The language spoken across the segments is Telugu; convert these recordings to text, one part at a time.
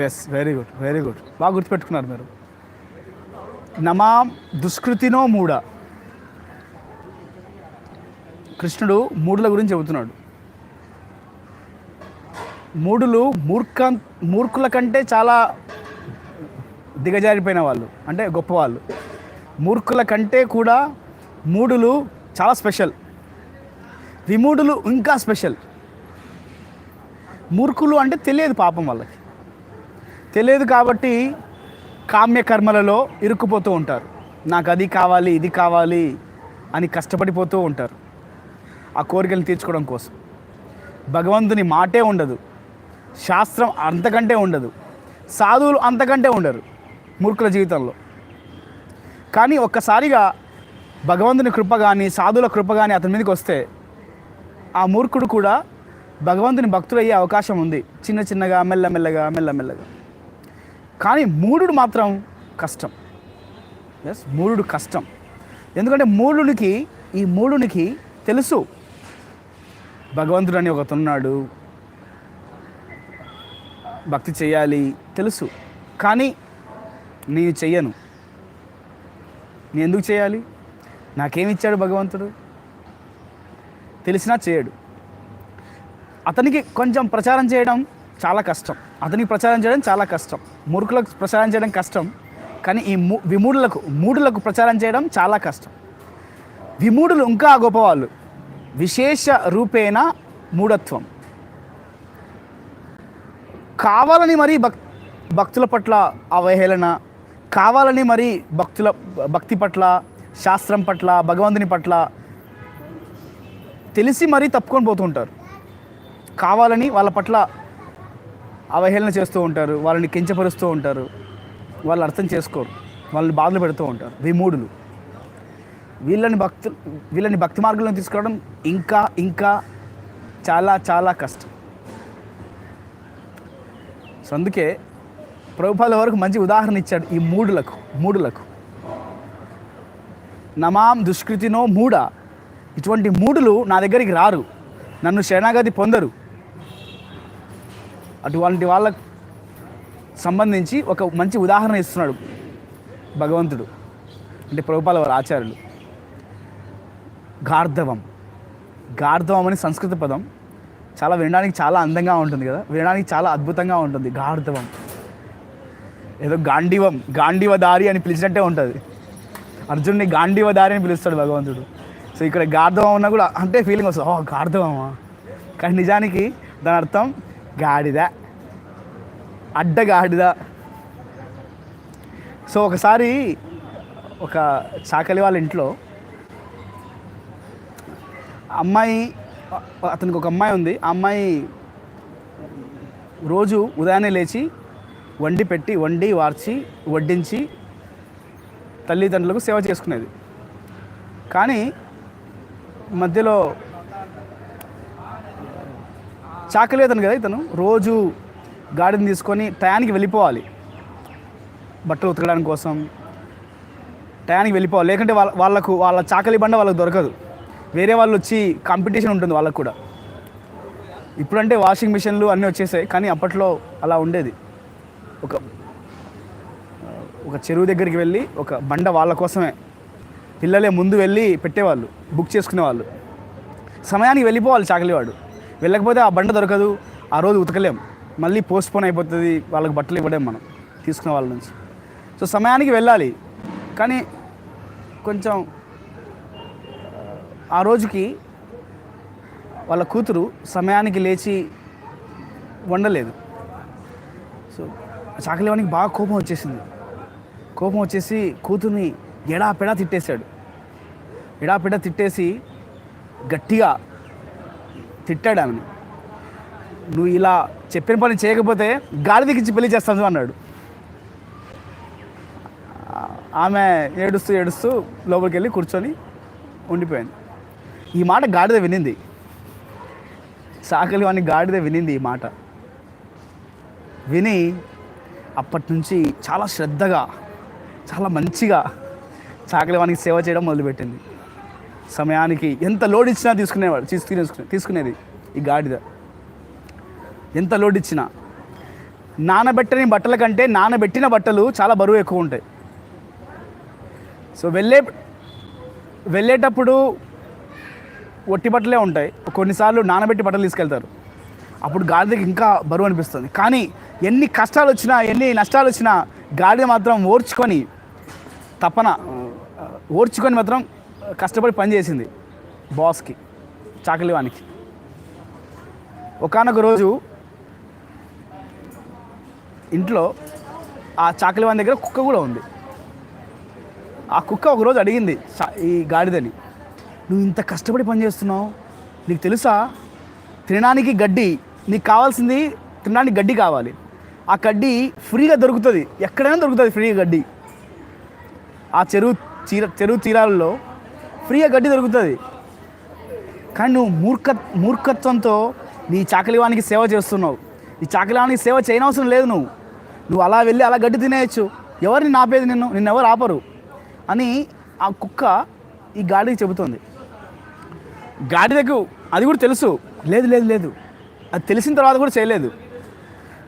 Yes very good very good బాగా గుర్తుపెట్టుకున్నారు మీరు. నమా దుష్కృతినో మూడ కృష్ణుడు మూడుల గురించి చెబుతున్నాడు. మూడులు మూర్ఖ మూర్ఖుల కంటే చాలా దిగజారిపోయిన వాళ్ళు అంటే గొప్పవాళ్ళు. మూర్ఖుల కంటే కూడా మూడులు చాలా స్పెషల్. విమూఢులు ఇంకా స్పెషల్. మూర్ఖులు అంటే తెలియదు పాపం వాళ్ళకి. తెలియదు కాబట్టి కామ్యకర్మలలో ఇరుక్కుపోతూ ఉంటారు. నాకు అది కావాలి ఇది కావాలి అని కష్టపడిపోతూ ఉంటారు. ఆ కోరికలు తీర్చుకోవడం కోసం. భగవంతుని మాటే ఉండదు. శాస్త్రం అంతకంటే ఉండదు. సాధువులు అంతకంటే ఉండరు మూర్ఖుల జీవితంలో. కానీ ఒక్కసారిగా భగవంతుని కృప కానీ సాధువుల కృప కానీ అతని మీదకి వస్తే ఆ మూర్ఖుడు కూడా భగవంతుని భక్తులయ్యే అవకాశం ఉంది. చిన్న చిన్నగా మెల్లమెల్లగా మెల్లమెల్లగా కానీ మూఢుడు మాత్రం కష్టం. ఎస్ మూఢుడు కష్టం. ఎందుకంటే మూఢునికి ఈ మూఢునికి తెలుసు. భగవంతుడు అని ఒకతున్నాడు భక్తి చేయాలి తెలుసు. కానీ నేను చెయ్యను. నేను ఎందుకు చేయాలి? నాకేమిచ్చాడు భగవంతుడు? తెలిసినా చేయడు. అతనికి కొంచెం ప్రచారం చేయడం చాలా కష్టం. అతనికి ప్రచారం చేయడం చాలా కష్టం. మురుకులకు ప్రచారం చేయడం కష్టం. కానీ ఈ ము విమూఢులకు మూఢులకు ప్రచారం చేయడం చాలా కష్టం. విమూఢులు ఇంకా గొప్పవాళ్ళు. విశేష రూపేణ మూఢత్వం. కావాలని మరీ భక్ భక్తుల పట్ల అవహేళన కావాలని మరీ భక్తుల భక్తి పట్ల శాస్త్రం పట్ల భగవంతుని పట్ల తెలిసి మరీ తప్పుకొని పోతుంటారు కావాలని వాళ్ళ పట్ల అవహేళన చేస్తూ ఉంటారు వాళ్ళని కించపరుస్తూ ఉంటారు వాళ్ళు అర్థం చేసుకోరు వాళ్ళని బాధలు పెడుతూ ఉంటారు విమూఢులు. వీళ్ళని భక్తు వీళ్ళని భక్తి మార్గంలో తీసుకోవడం ఇంకా ఇంకా చాలా చాలా కష్టం. సో అందుకే ప్రభుపాల వరకు మంచి ఉదాహరణ ఇచ్చాడు ఈ మూడులకు మూడులకు నమాం దుష్కృతినో మూడ ఇటువంటి మూడులు నా దగ్గరికి రారు. నన్ను శరణాగతి పొందరు. అటువంటి వాళ్ళకు సంబంధించి ఒక మంచి ఉదాహరణ ఇస్తున్నాడు భగవంతుడు. అంటే ప్రభుపాల వారి ఆచార్యులు. గార్ధవం. గార్ధవం అని సంస్కృత పదం చాలా వినడానికి చాలా అందంగా ఉంటుంది కదా? వినడానికి చాలా అద్భుతంగా ఉంటుంది. గార్ధవం. ఏదో గాంధీవం గాంధీవ దారి అని పిలిచినట్టే ఉంటుంది. అర్జున్ని గాంధీవ దారి అని పిలుస్తాడు భగవంతుడు. సో ఇక్కడ గార్ధవం ఉన్నా కూడా అంటే ఫీలింగ్ వస్తుంది. ఓ గార్ధవమా? కానీ నిజానికి దాని అర్థం గాడిద అడ్డ గాడిద సో ఒకసారి ఒక చాకలి వాళ్ళ ఇంట్లో అమ్మాయి అతనికి ఒక అమ్మాయి ఉంది. ఆ అమ్మాయి రోజు ఉదయాన్నే లేచి వండి పెట్టి వండి వార్చి వడ్డించి తల్లిదండ్రులకు సేవ చేసుకునేది. కానీ మధ్యలో చాకలి కదా ఇతను. రోజు గాడిని తీసుకొని టయానికి వెళ్ళిపోవాలి. బట్టలు ఉతకడానికి కోసం. టయానికి వెళ్ళిపోవాలి. లేకుంటే వాళ్ళ వాళ్ళకు వాళ్ళ చాకలి బండ వాళ్ళకు దొరకదు. వేరే వాళ్ళు వచ్చి కాంపిటీషన్ ఉంటుంది వాళ్ళకు కూడా. ఇప్పుడంటే వాషింగ్ మిషన్లు అన్నీ వచ్చేసాయి. కానీ అప్పట్లో అలా ఉండేది. ఒక ఒక చెరువు దగ్గరికి వెళ్ళి ఒక బండ వాళ్ళ కోసమే. పిల్లలే ముందు వెళ్ళి పెట్టేవాళ్ళు. బుక్ చేసుకునేవాళ్ళు. సమయానికి వెళ్ళిపోవాలి చాకలివాడు. వెళ్ళకపోతే ఆ బండ దొరకదు. ఆ రోజు ఉతకలేం. మళ్ళీ పోస్ట్పోన్ అయిపోతుంది. వాళ్ళకి బట్టలు ఇవ్వలేం మనం. తీసుకున్న వాళ్ళ నుంచి. సో సమయానికి వెళ్ళాలి. కానీ కొంచెం ఆ రోజుకి వాళ్ళ కూతురు సమయానికి లేచి వండలేదు. సో చాకలివానికి బాగా కోపం వచ్చేసింది. కోపం వచ్చేసి కూతుర్ని ఎడాపెడా తిట్టేశాడు. ఎడాపెడా తిట్టేసి గట్టిగా తిట్టాడు ఆమెను నువ్వు ఇలా చెప్పిన పని చేయకపోతే గాడిదికిచ్చి పెళ్ళి చేస్తాను అన్నాడు. ఆమె ఏడుస్తూ ఏడుస్తూ లోపలికి వెళ్ళి కూర్చొని ఉండిపోయింది. ఈ మాట గాడిద వినింది. సాకలి వాణి గాడిద వినింది ఈ మాట. విని అప్పటి నుంచి చాలా శ్రద్ధగా చాలా మంచిగా చాకలి వానికి సేవ చేయడం మొదలుపెట్టింది. సమయానికి ఎంత లోడ్ ఇచ్చినా తీసుకునేవాడు తీసుకునే తీసుకునేది ఈ గాడిద. ఎంత లోడ్ ఇచ్చినా. నానబెట్టని బట్టల కంటే నానబెట్టిన బట్టలు చాలా బరువు ఎక్కువ ఉంటాయి. సో వెళ్ళే వెళ్ళేటప్పుడు ఒట్టి బట్టలే ఉంటాయి. కొన్నిసార్లు నానబెట్టి బట్టలు తీసుకెళ్తారు. అప్పుడు గాడిదకి ఇంకా బరువు అనిపిస్తుంది. కానీ ఎన్ని కష్టాలు వచ్చినా ఎన్ని నష్టాలు వచ్చినా గాడిద మాత్రం ఓర్చుకొని తపన ఓర్చుకొని మాత్రం కష్టపడి పనిచేసింది బాస్కి చాకలివానికి. ఒకనొక రోజు ఇంట్లో ఆ చాకలివాని దగ్గర కుక్క కూడా ఉంది. ఆ కుక్క ఒకరోజు అడిగింది ఈ గాడిదని నువ్వు ఇంత కష్టపడి పని చేస్తున్నావు? నీకు తెలుసా? తినడానికి గడ్డి నీకు కావాల్సింది తినడానికి గడ్డి కావాలి. ఆ గడ్డి ఫ్రీగా దొరుకుతుంది. ఎక్కడైనా దొరుకుతుంది ఫ్రీగా గడ్డి. ఆ చెరువు చీర చెరువు తీరాలలో ఫ్రీగా గడ్డి దొరుకుతుంది. కానీ నువ్వు మూర్ఖ మూర్ఖత్వంతో నీ చాకలివానికి సేవ చేస్తున్నావు. ఈ చాకలివానికి సేవ చేయనవసరం లేదు నువ్వు. నువ్వు అలా వెళ్ళి అలా గడ్డి తినేయచ్చు. ఎవరిని నాపేది నిన్ను? నిన్ను ఎవరు ఆపరు? అని ఆ కుక్క ఈ గాడికి చెబుతుంది. గాడిదకు అది కూడా తెలుసు. లేదు లేదు లేదు. అది తెలిసిన తర్వాత కూడా చేయలేదు.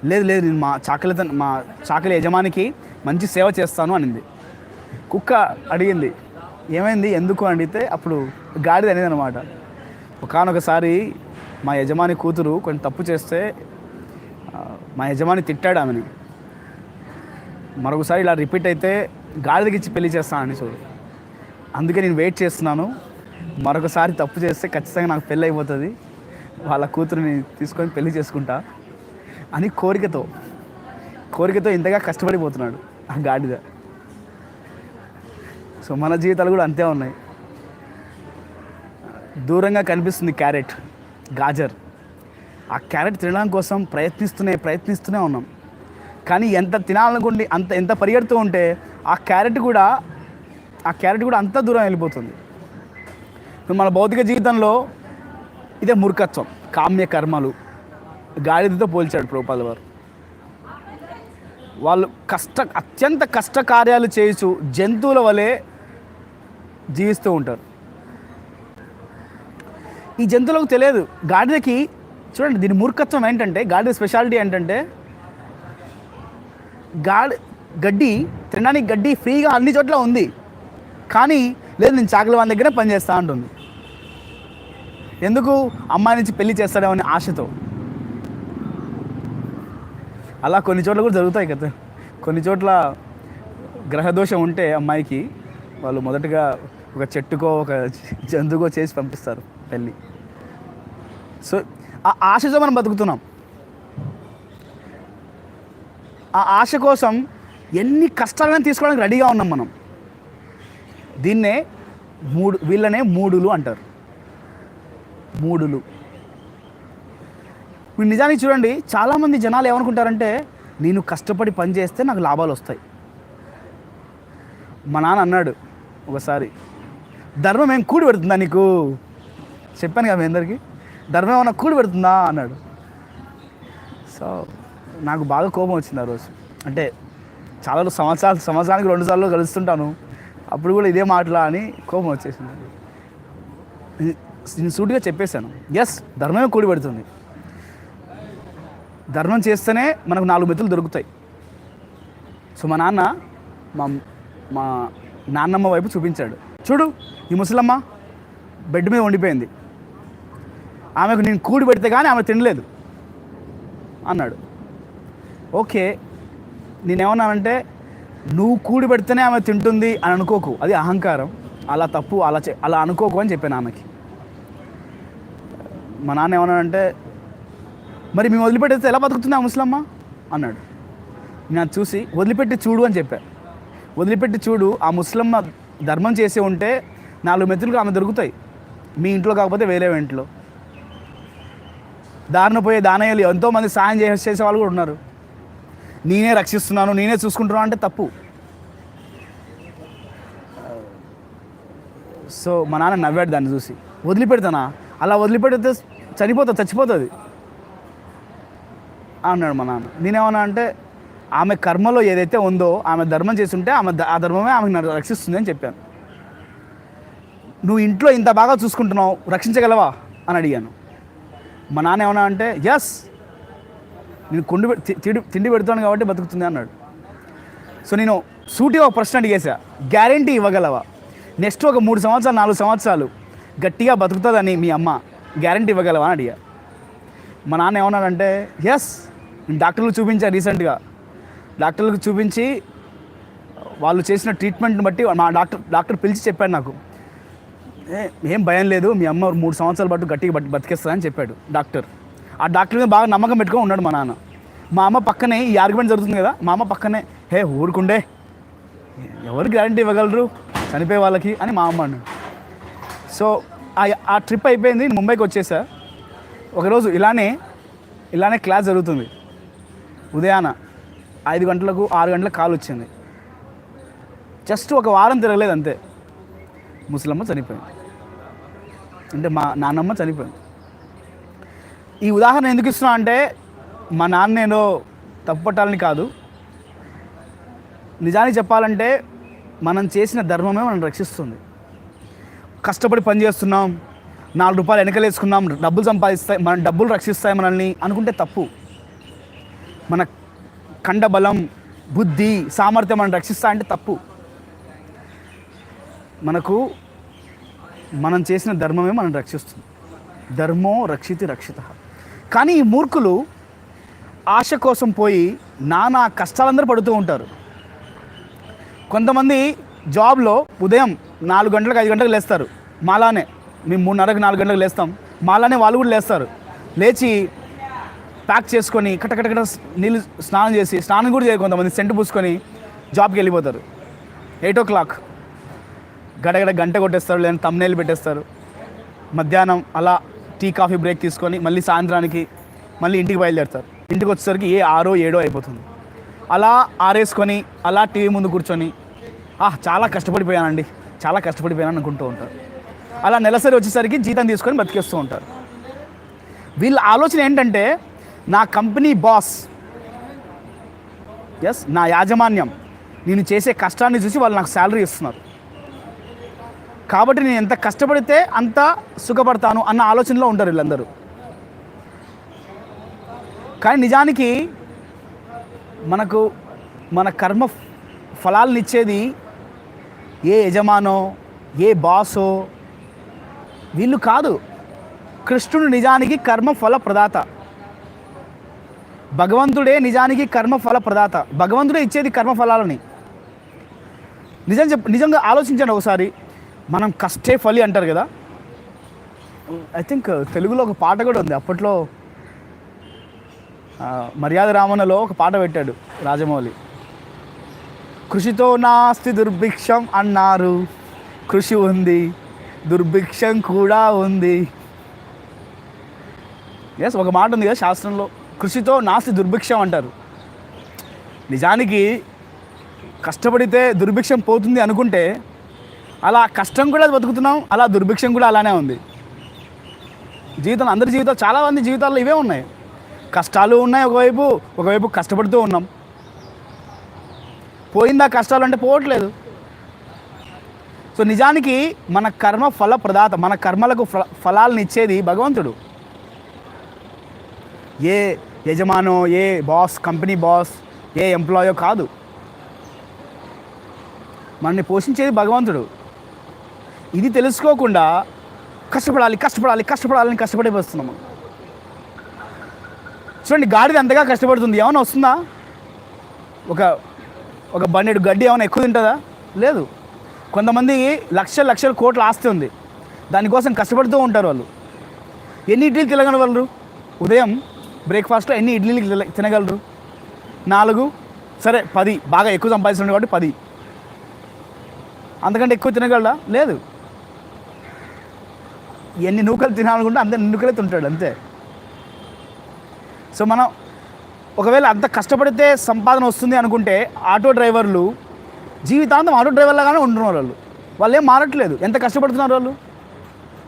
లేదు లేదు నేను మా చాకలి మా చాకలి యజమానికి మంచి సేవ చేస్తాను అనింది. కుక్క అడిగింది ఏమైంది? ఎందుకు అడిగితే అప్పుడు గాడిద అనేది అనమాట ఒకనొకసారి మా యజమాని కూతురు కొంచెం తప్పు చేస్తే మా యజమాని తిట్టాడు ఆమెని. మరొకసారి ఇలా రిపీట్ అయితే గాడిదకి ఇచ్చి పెళ్ళి చేస్తానని చూడు. అందుకే నేను వెయిట్ చేస్తున్నాను. మరొకసారి తప్పు చేస్తే ఖచ్చితంగా నాకు పెళ్ళి అయిపోతుంది. వాళ్ళ కూతురుని తీసుకొని పెళ్ళి చేసుకుంటా అని కోరికతో కోరికతో ఇంతగా కష్టపడిపోతున్నాడు ఆ గాడిద. సో మన జీవితాలు కూడా అంతే ఉన్నాయి. దూరంగా కనిపిస్తుంది క్యారెట్ గాజర్. ఆ క్యారెట్ తినడం కోసం ప్రయత్నిస్తూనే ప్రయత్నిస్తూనే ఉన్నాం. కానీ ఎంత తినాలనుకుంటే అంత ఎంత పరిగెడుతూ ఉంటే ఆ క్యారెట్ కూడా ఆ క్యారెట్ కూడా అంత దూరం వెళ్ళిపోతుంది. మన భౌతిక జీవితంలో ఇదే మూర్ఖత్వం కామ్య కర్మలు. గాడిదతో పోల్చాడు ప్రభుపాద వారు వాళ్ళు కష్ట అత్యంత కష్ట కార్యాలు జంతువుల వలె జీవిస్తూ ఉంటారు. ఈ జంతువులకు తెలియదు. గాడిదకి చూడండి దీని మూర్ఖత్వం ఏంటంటే గాడిద స్పెషాలిటీ ఏంటంటే గాడి గడ్డి తినడానికి గడ్డి ఫ్రీగా అన్ని చోట్ల ఉంది. కానీ లేదు నేను చాకలి వాళ్ళ దగ్గర పనిచేస్తూ ఉంటుంది ఎందుకు? అమ్మాయి నుంచి పెళ్ళి చేస్తాడేమో అనే ఆశతో. అలా కొన్ని చోట్ల కూడా జరుగుతాయి కదా. కొన్ని చోట్ల గ్రహదోషం ఉంటే అమ్మాయికి వాళ్ళు మొదటగా ఒక చెట్టుకో ఒక జంతువుకో చేసి పంపిస్తారు పెళ్ళి. సో ఆ ఆశతో మనం బతుకుతున్నాం. ఆ ఆశ కోసం ఎన్ని కష్టాలను తీసుకోవడానికి రెడీగా ఉన్నాం మనం. దీన్నే మూడు వీళ్ళనే మూడులు అంటారు. మూడులు. నిజానికి చూడండి చాలామంది జనాలు ఏమనుకుంటారంటే నేను కష్టపడి పని చేస్తే నాకు లాభాలు వస్తాయి. మా నాన్న అన్నాడు ఒకసారి ధర్మం ఏం కూడి పెడుతుందా నీకు? చెప్పాను కదా మీ అందరికీ ధర్మం ఏమన్నా కూడి పెడుతుందా? అన్నాడు. సో నాకు బాగా కోపం వచ్చింది ఆ రోజు. అంటే చాలా సంవత్సరాలు సంవత్సరానికి రెండు సార్లు కలుస్తుంటాను. అప్పుడు కూడా ఇదే మాటలా అని కోపం వచ్చేసింది. నేను సూటిగా చెప్పేశాను ఎస్ ధర్మమే కూడి పెడుతుంది. ధర్మం చేస్తేనే మనకు నాలుగు మెతులు దొరుకుతాయి. సో మా నాన్న మా మా నాన్నమ్మ వైపు చూపించాడు. చూడు ఈ ముసలమ్మ బెడ్ మీద ఉండిపోయింది. ఆమెకు నేను కూడి పెడితే కానీ ఆమె తినలేదు అన్నాడు. ఓకే నేనేమన్నానంటే నువ్వు కూడి పెడితేనే ఆమె తింటుంది అని అనుకోకు. అది అహంకారం. అలా తప్పు అలా చే అలా అనుకోకు అని చెప్పాను ఆమెకి. మా నాన్న ఏమన్నాడంటే మరి మేము వదిలిపెట్టేస్తే ఎలా బతుకుతుంది ఆ ముసలమ్మ? అన్నాడు. నేను అది చూసి వదిలిపెట్టి చూడు అని చెప్పాను వదిలిపెట్టి చూడు ఆ ముసలమ్మ ధర్మం చేసి ఉంటే నాలుగు మెతులకు ఆమె దొరుకుతాయి. మీ ఇంట్లో కాకపోతే వేరే ఇంట్లో. దారిన పోయే దానయ్యలు ఎంతోమంది సాయం చేసే చేసే వాళ్ళు కూడా ఉన్నారు. నేనే రక్షిస్తున్నాను నేనే చూసుకుంటున్నాను అంటే తప్పు. సో మా నాన్న నవ్వాడు దాన్ని చూసి. వదిలిపెడతానా? అలా వదిలిపెడితే చనిపోతుంది చచ్చిపోతుంది. అన్నాడు మా నాన్న. నేనేమన్నా అంటే ఆమె కర్మలో ఏదైతే ఉందో ఆమె ధర్మం చేస్తుంటే ఆమె ఆ ధర్మమే ఆమెకు నన్ను రక్షిస్తుంది అని చెప్పాను. నువ్వు ఇంట్లో ఇంత బాగా చూసుకుంటున్నావు రక్షించగలవా? అని అడిగాను. మా నాన్న ఏమన్నా అంటే ఎస్ నేను కొండు పె- తిండి తిండి పెడుతాను కాబట్టి బతుకుతుంది అన్నాడు. సో నేను సూటిగా ఒక ప్రశ్న అడిగేసా. గ్యారంటీ ఇవ్వగలవా? నెక్స్ట్ ఒక మూడు సంవత్సరాలు నాలుగు సంవత్సరాలు గట్టిగా బతుకుతుందని మీ అమ్మ గ్యారంటీ ఇవ్వగలవా? అని అడిగా. మా నాన్న ఏమన్నాడంటే ఎస్ నేను డాక్టర్లకు చూపించా రీసెంట్గా డాక్టర్లకు చూపించి వాళ్ళు చేసిన ట్రీట్మెంట్ని బట్టి మా డాక్టర్ డాక్టర్ పిలిచి చెప్పాడు నాకు. ఏం భయం లేదు మీ అమ్మ మూడు సంవత్సరాల పాటు గట్టిగా బతి బతికేస్తుందని చెప్పాడు డాక్టర్. ఆ డాక్టర్ మీద బాగా నమ్మకం పెట్టుకొని ఉన్నాడు మా నాన్న. మా అమ్మ పక్కనే ఈ ఆర్గ్యుమెంట్ జరుగుతుంది కదా మా అమ్మ పక్కనే హే ఊరుకుండే. ఎవరు గ్యారంటీ ఇవ్వగలరు? చనిపోయే వాళ్ళకి అని మా అమ్మ అన్నాడు. సో ఆ- ట్రిప్ అయిపోయింది ముంబైకి వచ్చేసా. ఒకరోజు ఇలానే ఇలానే క్లాస్ జరుగుతుంది. ఉదయాన ఐదు గంటలకు ఆరు గంటలకు కాల్ వచ్చింది. జస్ట్ ఒక వారం తిరగలేదు అంతే. ముసలమ్మ చనిపోయింది. అంటే మా నాన్నమ్మ చనిపోయింది. ఈ ఉదాహరణ ఎందుకు ఇస్తున్నా అంటే మా నాన్న నేను తప్పుపట్టాలని కాదు. నిజానికి చెప్పాలంటే మనం చేసిన ధర్మమే మనం రక్షిస్తుంది. కష్టపడి పని చేస్తున్నాం నాలుగు రూపాయలు వెనకలేసుకున్నాం డబ్బులు సంపాదిస్తాయి మన డబ్బులు రక్షిస్తాయి మనల్ని అనుకుంటే తప్పు. మన కండబలం బుద్ధి సామర్థ్యం మనం రక్షిస్తా అంటే తప్పు. మనకు మనం చేసిన ధర్మమే మనం రక్షిస్తుంది. ధర్మో రక్షితి రక్షిత. కానీ ఈ మూర్ఖులు ఆశ కోసం పోయి నానా కష్టాలందరూ పడుతూ ఉంటారు. కొంతమంది జాబ్లో ఉదయం నాలుగు గంటలకు ఐదు గంటలకు లేస్తారు. మాలానే మేము మూడున్నరకు నాలుగు గంటలకు లేస్తాం. మాలానే వాళ్ళు కూడా లేస్తారు. లేచి ప్యాక్ చేసుకొని కటకటకట నీళ్ళు స్నానం చేసి స్నానం కూడా చేయరు కొంతమంది సెంటు పూసుకొని జాబ్కి వెళ్ళిపోతారు. Eight o'clock. గడగడ గంట కొట్టేస్తారు లేదంటే తమ్నేలు పెట్టేస్తారు. మధ్యాహ్నం అలా టీ కాఫీ బ్రేక్ తీసుకొని మళ్ళీ సాయంత్రానికి మళ్ళీ ఇంటికి బయలుదేరుతారు. ఇంటికి వచ్చేసరికి ఏ ఆరో ఏడో అయిపోతుంది. అలా ఆరేసుకొని అలా టీవీ ముందు కూర్చొని ఆహ్ చాలా కష్టపడిపోయానండి. చాలా కష్టపడిపోయాను అనుకుంటూ ఉంటారు. అలా నెలసరి వచ్చేసరికి జీతం తీసుకొని బతికేస్తూ ఉంటారు. వీళ్ళ ఆలోచన ఏంటంటే నా కంపెనీ బాస్. ఎస్ నా యాజమాన్యం. నేను చేసే కష్టాన్ని చూసి వాళ్ళు నాకు శాలరీ ఇస్తున్నారు. కాబట్టి నేను ఎంత కష్టపడితే అంత సుఖపడతాను అన్న ఆలోచనలో ఉంటారు వీళ్ళందరూ. కానీ నిజానికి మనకు మన కర్మ ఫలాలను ఇచ్చేది ఏ యజమానో ఏ బాసో వీళ్ళు కాదు. కృష్ణుడు నిజానికి కర్మ ఫల ప్రదాత. భగవంతుడే నిజానికి కర్మ ఫల ప్రదాత. భగవంతుడే ఇచ్చేది కర్మ ఫలాలని నిజం చెప్ నిజంగా ఆలోచించండి ఒకసారి. మనం కష్టే ఫలి అంటారు కదా. ఐ థింక్ తెలుగులో ఒక పాట కూడా ఉంది. అప్పట్లో మర్యాద రామణలో ఒక పాట పెట్టాడు రాజమౌళి. కృషితో నాస్తి దుర్భిక్షం అన్నారు. కృషి ఉంది దుర్భిక్షం కూడా ఉంది. ఎస్ ఒక మాట ఉంది కదా శాస్త్రంలో. కృషితో నాస్తి దుర్భిక్షం అంటారు. నిజానికి కష్టపడితే దుర్భిక్షం పోతుంది అనుకుంటే అలా కష్టం కూడా బతుకుతున్నాం అలా దుర్భిక్షం కూడా అలానే ఉంది. జీవితం అందరి జీవితాలు చాలామంది జీవితాల్లో ఇవే ఉన్నాయి. కష్టాలు ఉన్నాయి ఒకవైపు ఒకవైపు కష్టపడుతూ ఉన్నాం. పోయిందా కష్టాలు అంటే పోవట్లేదు. సో నిజానికి మన కర్మ ఫల ప్రదాత మన కర్మలకు ఫల ఫలాలను ఇచ్చేది భగవంతుడు. ఏ యజమానో ఏ బాస్ కంపెనీ బాస్ ఏ ఎంప్లాయో కాదు. మనల్ని పోషించేది భగవంతుడు. ఇది తెలుసుకోకుండా కష్టపడాలి కష్టపడాలి కష్టపడాలని కష్టపడే వస్తున్నాము. చూడండి గాడిద అంతగా కష్టపడుతుంది. ఏమైనా వస్తుందా? ఒక ఒక బండెడు గడ్డి ఏమైనా ఎక్కువ తింటుందా? లేదు. కొంతమంది లక్షల లక్షల కోట్ల ఆస్తి ఉంది. దానికోసం కష్టపడుతూ ఉంటారు వాళ్ళు. ఎన్నిటికి తిరగని వాళ్ళు? ఉదయం బ్రేక్ఫాస్ట్లో ఎన్ని ఇడ్లీలు తిన- తినగలరు? నాలుగు? సరే పది. బాగా ఎక్కువ సంపాదిస్తున్నాడు కాబట్టి పది. అంతకంటే ఎక్కువ తినగలడా? లేదు. ఎన్ని నూకలు తినాలనుకుంటే అంత నూకలే తింటాడు అంతే. సో మనం ఒకవేళ అంత కష్టపడితే సంపాదన వస్తుంది అనుకుంటే ఆటో డ్రైవర్లు జీవితాంతం ఆటో డ్రైవర్లాగానే ఉంటున్నారు వాళ్ళు. వాళ్ళు ఏం మారట్లేదు. ఎంత కష్టపడుతున్నారు వాళ్ళు?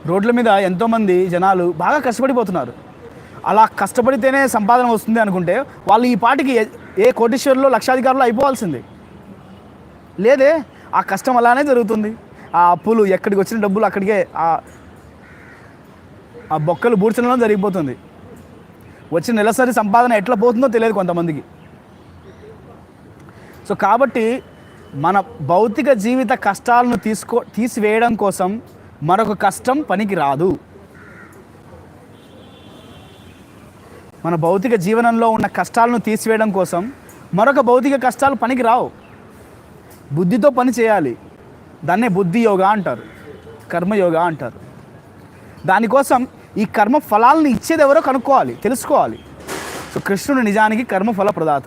రోడ్ల మీద ఎంతోమంది జనాలు బాగా కష్టపడిపోతున్నారు. అలా కష్టపడితేనే సంపాదన వస్తుంది అనుకుంటే వాళ్ళు ఈ పాటికి ఏ- ఏ కోటీశ్వరులు లక్షాధికారులు అయిపోవాల్సింది. లేదే ఆ కష్టం అలానే జరుగుతుంది. ఆ అప్పులు ఎక్కడికి వచ్చిన డబ్బులు అక్కడికే ఆ ఆ బొక్కలు బూడ్చడంలో జరిగిపోతుంది. వచ్చిన నెలసరి సంపాదన ఎట్లా పోతుందో తెలియదు కొంతమందికి. సో కాబట్టి మన భౌతిక జీవిత కష్టాలను తీసుకో తీసివేయడం కోసం మరొక కష్టం పనికి రాదు మన భౌతిక జీవనంలో ఉన్న కష్టాలను తీసివేయడం కోసం మరొక భౌతిక కష్టాలు పనికి రావు. బుద్ధితో పని చేయాలి. దాన్నే బుద్ధి యోగా అంటారు. కర్మయోగా అంటారు. దానికోసం ఈ కర్మ ఫలాలను ఇచ్చేది ఎవరో కనుక్కోవాలి తెలుసుకోవాలి. సో కృష్ణుడు నిజానికి కర్మఫల ప్రదాత.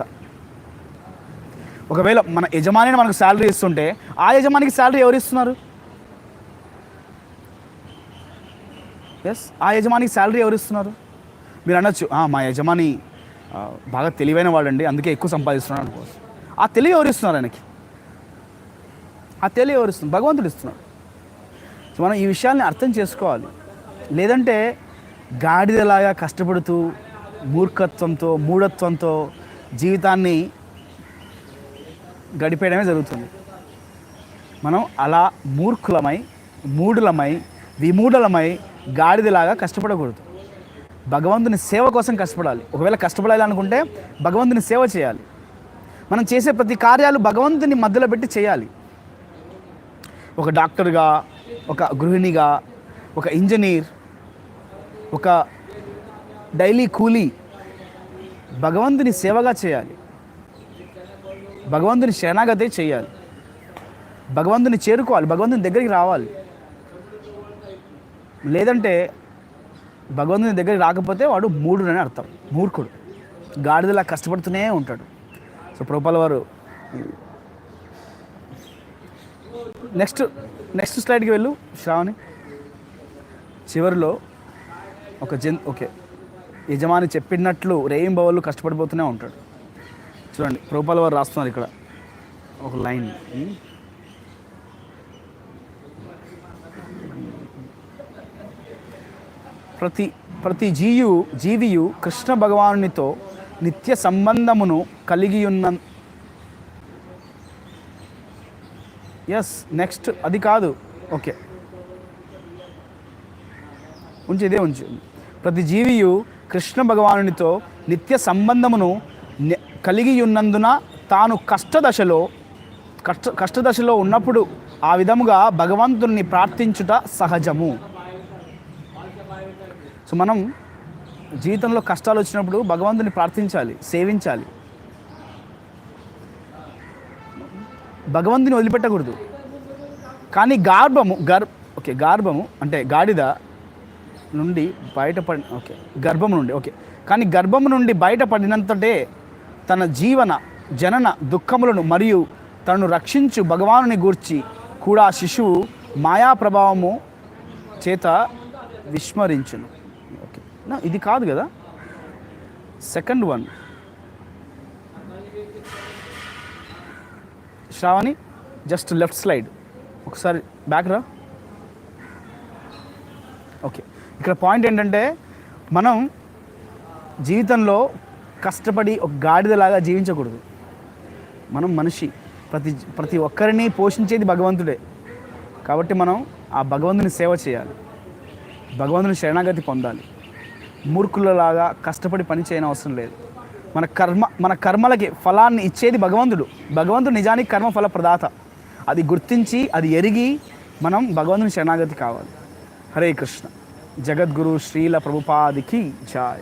ఒకవేళ మన యజమానిని మనకు శాలరీ ఇస్తుంటే ఆ యజమానికి శాలరీ ఎవరు ఇస్తున్నారు? ఎస్ ఆ యజమానికి శాలరీ ఎవరు ఇస్తున్నారు? మీరు అనొచ్చు "ఆ, మా యజమాని బాగా తెలివైన వాడండి అందుకే ఎక్కువ సంపాదిస్తున్నాడు అనుకోవచ్చు. ఆ తెలివి ఎవరు ఇస్తున్నారు ఆయనకి? ఆ తెలివి ఎవరు ఇస్తున్నారు? భగవంతుడు ఇస్తున్నాడు. సో మనం ఈ విషయాల్ని అర్థం చేసుకోవాలి. లేదంటే గాడిదలాగా కష్టపడుతూ మూర్ఖత్వంతో మూఢత్వంతో జీవితాన్ని గడిపేయడమే జరుగుతుంది. మనం అలా మూర్ఖులమై మూఢులమై విమూఢలమై గాడిదలాగా కష్టపడకూడదు. భగవంతుని సేవ కోసం కష్టపడాలి. ఒకవేళ కష్టపడాలి అనుకుంటే భగవంతుని సేవ చేయాలి. మనం చేసే ప్రతి కార్యాలు భగవంతుని మధ్యలో పెట్టి చేయాలి. ఒక డాక్టర్గా ఒక గృహిణిగా ఒక ఇంజనీర్ ఒక డైలీ కూలీ భగవంతుని సేవగా చేయాలి. భగవంతుని శరణాగతే చేయాలి. భగవంతుని చేరుకోవాలి. భగవంతుని దగ్గరికి రావాలి. లేదంటే భగవంతుని దగ్గరికి రాకపోతే వాడు మూడు అని అర్థం. మూర్ఖుడు. గాడిదలా కష్టపడుతూనే ఉంటాడు. సో ప్రభుపాల వారు నెక్స్ట్ నెక్స్ట్ స్లైడ్కి వెళ్ళు శ్రావణి. చివరిలో ఒక జన్ ఓకే. యజమాని చెప్పినట్లు రేయింబవళ్ళు కష్టపడిపోతూనే ఉంటాడు. చూడండి ప్రభుపాల వారు రాస్తున్నారు ఇక్కడ ఒక లైన్. ప్రతి ప్రతి జీయు జీవియు కృష్ణ భగవానునితో నిత్య సంబంధమును కలిగి ఉన్న ఎస్ నెక్స్ట్ అది కాదు. ఓకే ఉంచి ఇదే ఉంచు. ప్రతి జీవియు కృష్ణ భగవానునితో నిత్య సంబంధమును కలిగి ఉన్నందున తాను కష్టదశలో కష్ట కష్టదశలో ఉన్నప్పుడు ఆ విధముగా భగవంతుణ్ణి ప్రార్థించుట సహజము. సో మనం జీవితంలో కష్టాలు వచ్చినప్పుడు భగవంతుని ప్రార్థించాలి సేవించాలి. భగవంతుని వదిలిపెట్టకూడదు. కానీ గార్భము గర్ ఓకే గార్భము అంటే గాడిద నుండి బయటపడి ఓకే గర్భము నుండి ఓకే. కానీ గర్భము నుండి బయటపడినంతటే తన జీవన జనన దుఃఖములను మరియు తనను రక్షించు భగవానుని గూర్చి కూడా శిశువు మాయా ప్రభావము చేత విస్మరించును. ఇది కాదు కదా? Second one Shravani just left slide ఒకసారి బ్యాక్ రా. ఓకే ఇక్కడ పాయింట్ ఏంటంటే మనం జీవితంలో కష్టపడి ఒక గాడిదలాగా జీవించకూడదు. మనం మనిషి. ప్రతి ప్రతి ఒక్కరిని పోషించేది భగవంతుడే. కాబట్టి మనం ఆ భగవంతుని సేవ చేయాలి. భగవంతుని శరణాగతి పొందాలి. మూర్ఖులలాగా కష్టపడి పని చేయని అవసరం లేదు. మన కర్మ మన కర్మలకి ఫలాన్ని ఇచ్చేది భగవంతుడు. భగవంతుడు నిజానికి కర్మ ఫల ప్రదాత అది గుర్తించి అది ఎరిగి మనం భగవంతుని శరణాగతి కావాలి. హరే కృష్ణ. జగద్గురు శ్రీల ప్రభుపాదికి జాయ్.